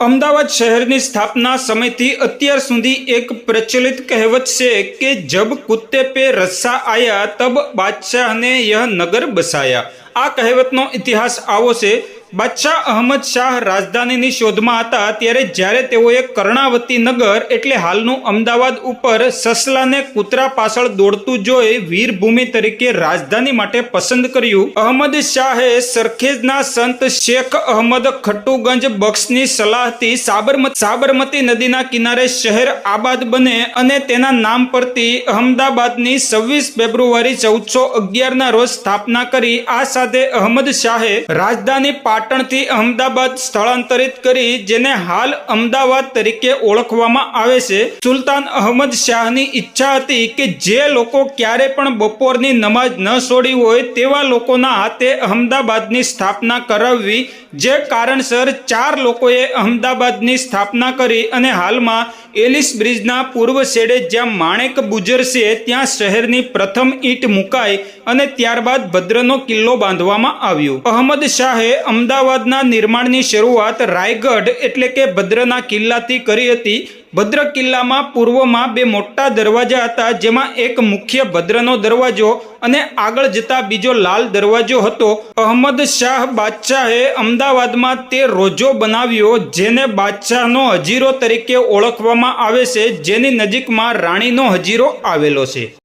અમદાવાદ શહેરની સ્થાપના સમયથી અત્યાર સુધી એક પ્રચલિત કહેવત છે કે જબ કુત્તે પે રસ્સા આયા, તબ બાદશાહને યહ નગર બસાયા. આ કહેવતનો ઇતિહાસ આવો છે. બાદશાહ અહમદ શાહ રાજધાનીની શોધમાં હતા ત્યારે જ્યારે તેઓએ કર્ણાવતી નગર એટલે હાલનું અમદાવાદ ઉપર સસલાને કૂતરા પાછળ દોડતું જોઈ વીરભૂમિ તરીકે રાજધાની માટે પસંદ કર્યું. અહમદ શાહે સરખેજના સંત શેખ અહમદ ખટ્ટુગંજ બક્ષની સલાહથી સાબરમતી સાબરમતી નદીના કિનારે શહેર આબાદ બને અને તેના નામ પરથી અહમદાબાદની છવ્વીસ ફેબ્રુઆરી ચૌદસો અગિયારના રોજ સ્થાપના કરી. આ સાથે અહમદ શાહે રાજધાની પાટણથી અહમદાબાદ સ્થળાંતરિત કરી જેને હાલ અમદાવાદ તરીકે ઓળખવામાં આવે છે. સુલતાન અહમદ શાહની ઈચ્છા હતી કે જે લોકો ક્યારે પણ બપોરની નમાજ ન છોડી હોય તેવા લોકોના હાથે અહમદાબાદની સ્થાપના કરાવવી. જે કારણસર ચાર લોકોએ અહમદાબાદની સ્થાપના કરી અને હાલમાં એલિસ બ્રિજના પૂર્વ છેડે જ્યાં માણેક બુજર છે ત્યાં શહેરની પ્રથમ ઈંટ મુકાઈ અને ત્યારબાદ ભદ્રનો કિલ્લો બાંધવામાં આવ્યો. અહમદ શાહે અમદાવાદના નિર્માણની શરૂઆત રાયગઢ એટલે કે ભદ્રના કિલ્લાથી કરી હતી. ભદ્ર કિલ્લામાં પૂર્વમાં બે મોટા દરવાજા હતા, જેમાં એક મુખ્ય ભદ્રનો દરવાજો અને આગળ જતા બીજો લાલ દરવાજો હતો. અહમદ શાહ બાદશાહે અમદાવાદમાં તે રોજો બનાવ્યો, જેને બાદશાહનો હજીરો તરીકે ઓળખવામાં આવે છે, જેની નજીકમાં રાણીનો હજીરો આવેલો છે.